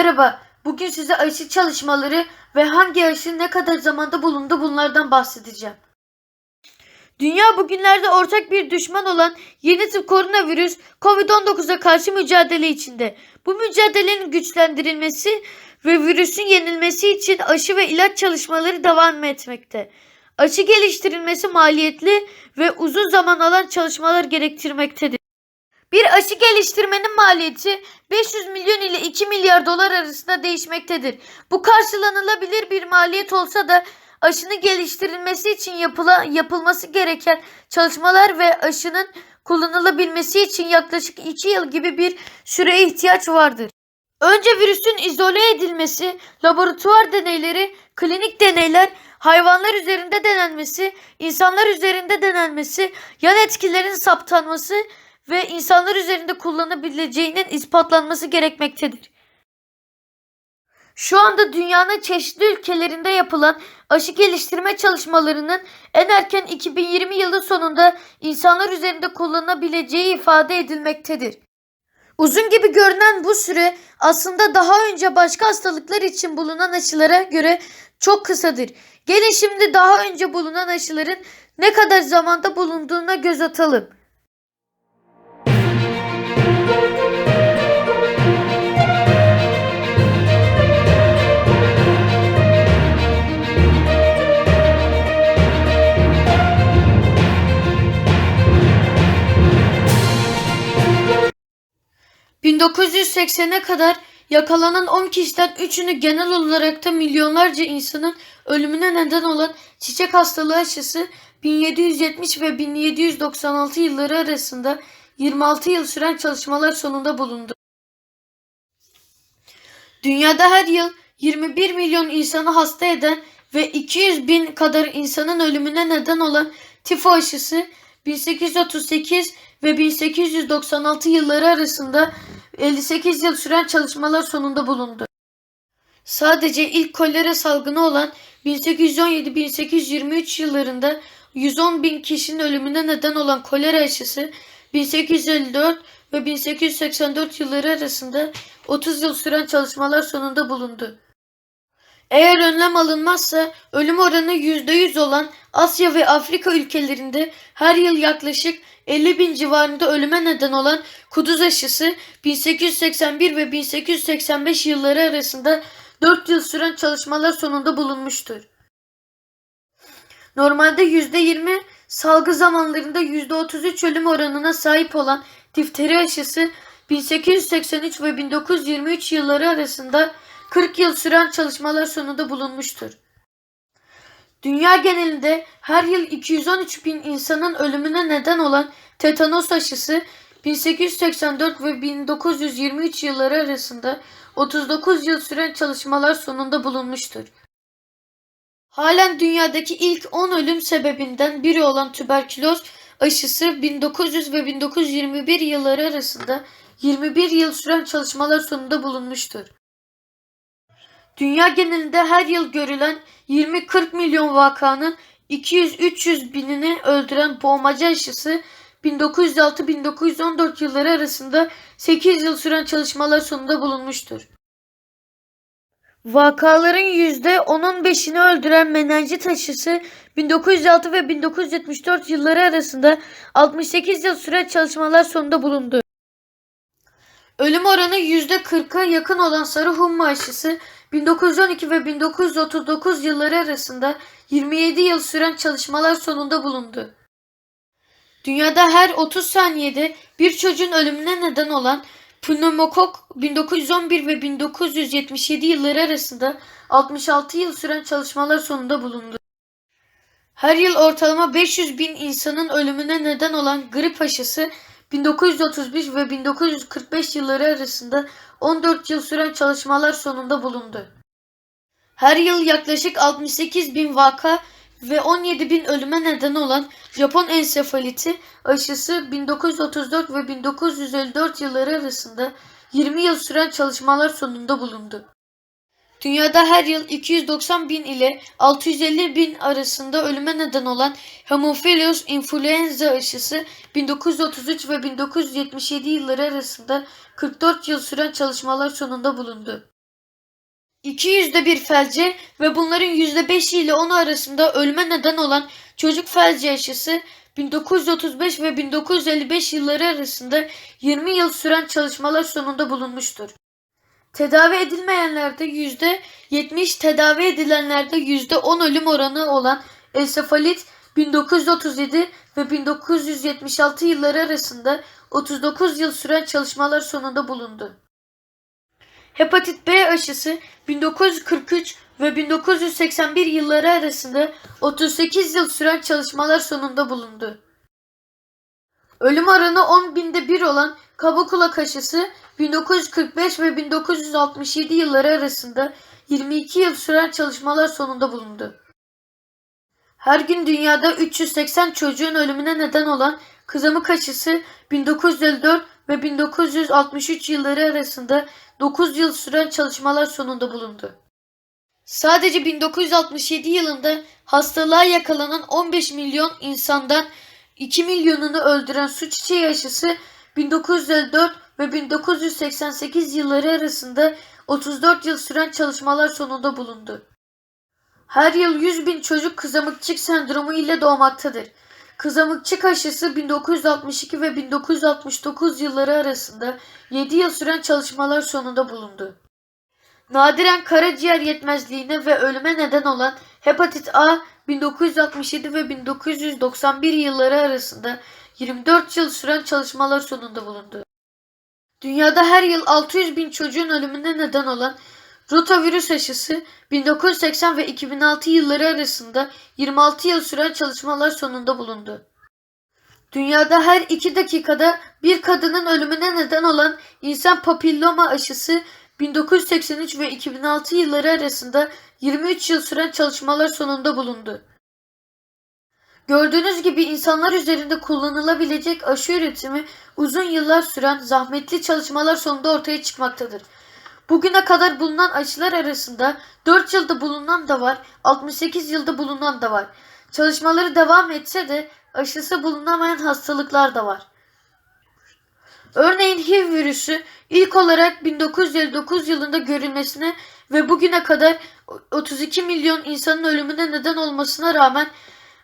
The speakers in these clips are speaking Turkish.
Merhaba, bugün size aşı çalışmaları ve hangi aşı ne kadar zamanda bulundu bunlardan bahsedeceğim. Dünya bugünlerde ortak bir düşman olan yeni tip koronavirüs COVID-19'a karşı mücadele içinde. Bu mücadelenin güçlendirilmesi ve virüsün yenilmesi için aşı ve ilaç çalışmaları devam etmekte. Aşı geliştirilmesi maliyetli ve uzun zaman alan çalışmalar gerektirmektedir. Bir aşı geliştirmenin maliyeti 500 milyon ile 2 milyar dolar arasında değişmektedir. Bu karşılanılabilir bir maliyet olsa da aşının geliştirilmesi için yapıla, yapılması gereken çalışmalar ve aşının kullanılabilmesi için yaklaşık 2 yıl gibi bir süreye ihtiyaç vardır. Önce virüsün izole edilmesi, laboratuvar deneyleri, klinik deneyler, hayvanlar üzerinde denenmesi, insanlar üzerinde denenmesi, yan etkilerin saptanması ve insanlar üzerinde kullanabileceğinin ispatlanması gerekmektedir. Şu anda dünyanın çeşitli ülkelerinde yapılan aşı geliştirme çalışmalarının en erken 2020 yılı sonunda insanlar üzerinde kullanılabileceği ifade edilmektedir. Uzun gibi görünen bu süre aslında daha önce başka hastalıklar için bulunan aşılara göre çok kısadır. Gelin şimdi daha önce bulunan aşıların ne kadar zamanda bulunduğuna göz atalım. 1980'e kadar yakalanan 10 kişiden 3'ünü genel olarak da milyonlarca insanın ölümüne neden olan çiçek hastalığı aşısı 1770 ve 1796 yılları arasında 26 yıl süren çalışmalar sonunda bulundu. Dünyada her yıl 21 milyon insanı hasta eden ve 200 bin kadar insanın ölümüne neden olan tifo aşısı 1838 ve 1896 yılları arasında 58 yıl süren çalışmalar sonunda bulundu. Sadece ilk kolera salgını olan 1817-1823 yıllarında 110 bin kişinin ölümüne neden olan kolera aşısı 1854 ve 1884 yılları arasında 30 yıl süren çalışmalar sonunda bulundu. Eğer önlem alınmazsa ölüm oranı %100 olan Asya ve Afrika ülkelerinde her yıl yaklaşık 50 bin civarında ölüme neden olan kuduz aşısı 1881 ve 1885 yılları arasında 4 yıl süren çalışmalar sonunda bulunmuştur. Normalde %20 salgı zamanlarında %33 ölüm oranına sahip olan difteri aşısı 1883 ve 1923 yılları arasında 40 yıl süren çalışmalar sonunda bulunmuştur. Dünya genelinde her yıl 213 bin insanın ölümüne neden olan tetanos aşısı 1884 ve 1923 yılları arasında 39 yıl süren çalışmalar sonunda bulunmuştur. Halen dünyadaki ilk 10 ölüm sebebinden biri olan tüberküloz aşısı 1900 ve 1921 yılları arasında 21 yıl süren çalışmalar sonunda bulunmuştur. Dünya genelinde her yıl görülen 20-40 milyon vakanın 200-300 binini öldüren boğmaca aşısı 1906-1914 yılları arasında 8 yıl süren çalışmalar sonunda bulunmuştur. Vakaların %10-15'ini öldüren menenjit aşısı 1906 ve 1974 yılları arasında 68 yıl süren çalışmalar sonunda bulundu. Ölüm oranı %40'a yakın olan sarı humma aşısı 1912 ve 1939 yılları arasında 27 yıl süren çalışmalar sonunda bulundu. Dünyada her 30 saniyede bir çocuğun ölümüne neden olan pneumokok 1911 ve 1977 yılları arasında 66 yıl süren çalışmalar sonunda bulundu. Her yıl ortalama 500 bin insanın ölümüne neden olan grip aşısı 1935 ve 1945 yılları arasında 14 yıl süren çalışmalar sonunda bulundu. Her yıl yaklaşık 68 bin vaka ve 17 bin ölüme neden olan Japon ensefaliti aşısı 1934 ve 1954 yılları arasında 20 yıl süren çalışmalar sonunda bulundu. Dünyada her yıl 290 bin ile 650 bin arasında ölüme neden olan Haemophilus influenza aşısı 1933 ve 1977 yılları arasında 44 yıl süren çalışmalar sonunda bulundu. İki yüzde bir felce ve bunların yüzde beşi ile onu arasında ölme neden olan çocuk felci aşısı 1935 ve 1955 yılları arasında 20 yıl süren çalışmalar sonunda bulunmuştur. Tedavi edilmeyenlerde yüzde 70, tedavi edilenlerde yüzde 10 ölüm oranı olan ensefalit 1937 ve 1976 yılları arasında 39 yıl süren çalışmalar sonunda bulundu. Hepatit B aşısı 1943 ve 1981 yılları arasında 38 yıl süren çalışmalar sonunda bulundu. Ölüm oranı 10 binde 1 olan kaba kulak aşısı 1945 ve 1967 yılları arasında 22 yıl süren çalışmalar sonunda bulundu. Her gün dünyada 380 çocuğun ölümüne neden olan kızamık aşısı 1954 ve 1963 yılları arasında 9 yıl süren çalışmalar sonunda bulundu. Sadece 1967 yılında hastalığa yakalanan 15 milyon insandan 2 milyonunu öldüren su çiçeği aşısı 1954 ve 1988 yılları arasında 34 yıl süren çalışmalar sonunda bulundu. Her yıl 100 bin çocuk kızamıkçık sendromu ile doğmaktadır. Kızamıkçık aşısı 1962 ve 1969 yılları arasında 7 yıl süren çalışmalar sonunda bulundu. Nadiren karaciğer yetmezliğine ve ölüme neden olan hepatit A 1967 ve 1991 yılları arasında 24 yıl süren çalışmalar sonunda bulundu. Dünyada her yıl 600 bin çocuğun ölümüne neden olan rotavirüs aşısı 1980 ve 2006 yılları arasında 26 yıl süren çalışmalar sonunda bulundu. Dünyada her 2 dakikada bir kadının ölümüne neden olan insan papilloma aşısı 1983 ve 2006 yılları arasında 23 yıl süren çalışmalar sonunda bulundu. Gördüğünüz gibi insanlar üzerinde kullanılabilecek aşı üretimi uzun yıllar süren zahmetli çalışmalar sonunda ortaya çıkmaktadır. Bugüne kadar bulunan aşılar arasında 4 yılda bulunan da var, 68 yılda bulunan da var. Çalışmaları devam etse de aşısı bulunamayan hastalıklar da var. Örneğin HIV virüsü ilk olarak 1959 yılında görülmesine ve bugüne kadar 32 milyon insanın ölümüne neden olmasına rağmen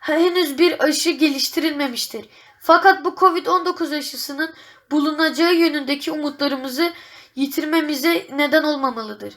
henüz bir aşı geliştirilmemiştir. Fakat bu Covid-19 aşısının bulunacağı yönündeki umutlarımızı yitirmemize neden olmamalıdır.